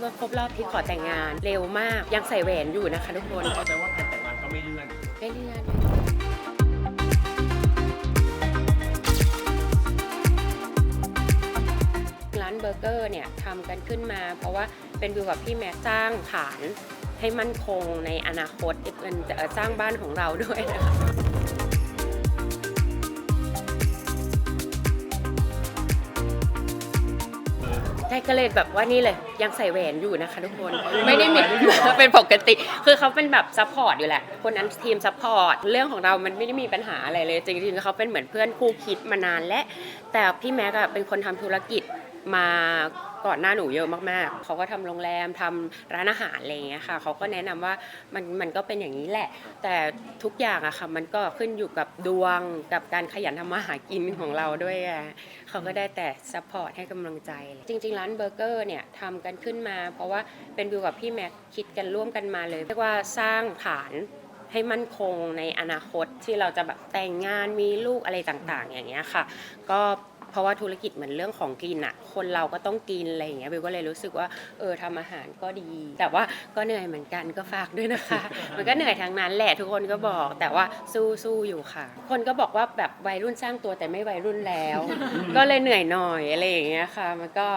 ช่ว่าครบรอบที่ขอแต่งงาน เร็วมากยังใส่แหวนอยู่นะคะทุกคนแปลว่าแผนแต่งงานก็ไม่เลื่อน ไม่เลื่อนร้านเบอร์เกอร์เนี่ยทำกันขึ้นมา เพราะว่าเป็นวิวกับพี่แม็กสร้างฐานให้มั่นคงในอนาคตเป็นเอ่อสร้างบ้านของเราด้วยนะคะ ใช่ก็เลยแบบว่านี่เลยยังใส่แหวนอยู่นะคะทุกคนไม่ได้เหม็นเป็นปกติ คือเขาเป็นแบบซัพพอร์ตอยู่แหละคนนั้นทีมซัพพอร์ตเรื่องของเรามันไม่ได้มีปัญหาอะไรเลยจริงๆเขาเป็นเหมือนเพื่อนคู่คิดมานานและ แต่พี่แม็กอะเป็นคนทำธุรกิจ มาก่อนหน้าหนูเยอะมากๆ เขาก็ทำโรงแรมทำร้านอาหารอะไรอย่างเงี้ยค่ะ เขาก็แนะนำว่ามันมันก็เป็นอย่างนี้แหละ แต่ทุกอย่างอะค่ะมันก็ขึ้นอยู่กับดวงกับการขยันทำมาหากินของเราด้วยอะเขาก็ได้แต่ซัพพอร์ตให้กำลังใจ จริง ๆ ร้านเบอร์เกอร์เนี่ยทำกันขึ้นมา เพราะว่าเป็นวิวกับพี่แม็กคิดกันร่วมกันมาเลยเรียกว่าสร้างฐานให้มั่นคงในอนาคตที่เราจะแบบแต่งงานมีลูกอะไรต่างๆ อย่างเงี้ยค่ะ ก็ เพราะว่าธุรกิจเหมือนเรื่องของกินอะคนเราก็ต้องกินอะไรอย่างเงี้ยเบลก็เลยรู้สึกว่าเออทำอาหารก็ดี แต่ว่าก็เหนื่อยเหมือนกันก็ฝากด้วยนะคะ มันก็เหนื่อยทั้งนั้นแหละทุกคนก็บอก แต่ว่าสู้สู้อยู่ค่ะ คนก็บอกว่าแบบวัยรุ่นสร้างตัวแต่ไม่วัยรุ่นแล้ว ก็เลยเหนื่อยหน่อยอะไรอย่างเงี้ยค่ะ มันก็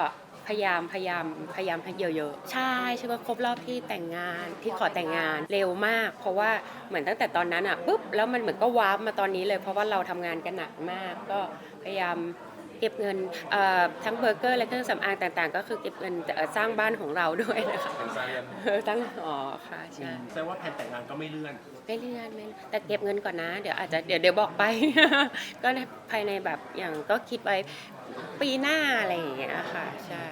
พยายามพยายามพยายามให้เยอะๆ ใช่ใช่ว่าครบรอบที่แต่งงานที่ขอแต่งงานเร็วมาก เพราะว่าเหมือนตั้งแต่ตอนนั้นอะปุ๊บแล้วมันเหมือนก็วาร์ปมาตอนนี้เลย เพราะว่าเราทำงานกันหนักมากก็พยายาม เก็บเงินเอ่อทั้งเบอร์เกอร์และเครื่องสำอางต่างๆ ก็คือเก็บเงินเอ่อสร้างบ้านของเราด้วยนะคะเป็นสร้างเรือนเออตั้งอ๋อค่ะใช่แสดงว่าแผนแต่งงานก็ไม่เลื่อนไม่เลื่อนไม่เลื่อนแต่เก็บเงินก่อนนะ เดี๋ยวอาจจะเดี๋ยวเดี๋ยวบอกไป ก็ในภายในแบบอย่างก็คิดไว้ปีหน้าอะไรอย่างเงี้ยค่ะใช่